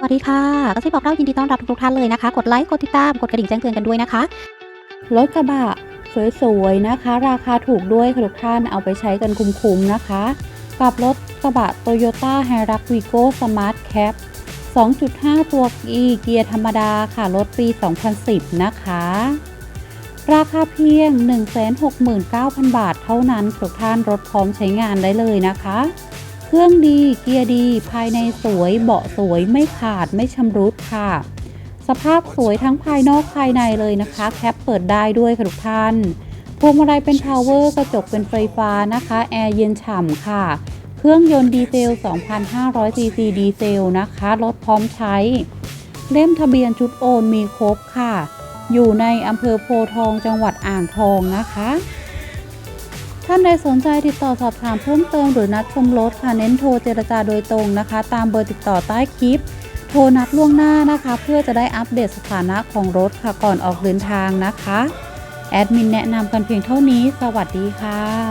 สวัสดีค่ะก็ที่บอกเรายินดีต้อนรับทุกๆท่านเลยนะคะ กดไลค์กดติดตามกดกระดิ่งแจ้งเตือนกันด้วยนะคะ รถกระบะสวยๆนะคะ ราคาถูกด้วยทุกท่านเอาไปใช้กันคุ้มๆนะคะ กับรถกระบะ Toyota h i r u x Vigo Smart Cap 2.5 ตัว E เกียร์ธรรมดาค่ะ รถปี 2010 นะคะ ราคาเพียง 169,000 บาทเท่านั้นทุกท่านรถพร้อมใช้งานได้เลยนะคะ เครื่องดีเกียร์ดี ภายในสวยเบาะสวยไม่ขาดไม่ชำรุดค่ะ สภาพสวยทั้งภายนอกภายในเลยนะคะ แคปเปิดได้ด้วยค่ะทุกท่านพวงมาลัยเป็นพาวเวอร์กระจกเป็นไฟฟ้านะคะ แอร์เย็นฉ่ำค่ะ เครื่องยนต์ดีเซล 2,500 ซีซีดีเซลนะคะรถพร้อมใช้ เล่มทะเบียนชุดโอนมีครบค่ะ อยู่ในอำเภอโพทองจังหวัดอ่างทองนะคะ ท่านใดสนใจติดต่อสอบถามเพิ่มเติมหรือนัดชมรถค่ะเน้นโทรเจรจาโดยตรงนะคะ ตามเบอร์ติดต่อใต้คลิป โทรนัดล่วงหน้านะคะ เพื่อจะได้อัปเดตสถานะของรถค่ะก่อนออกเดินทางนะคะแอดมินแนะนำกันเพียงเท่านี้ สวัสดีค่ะ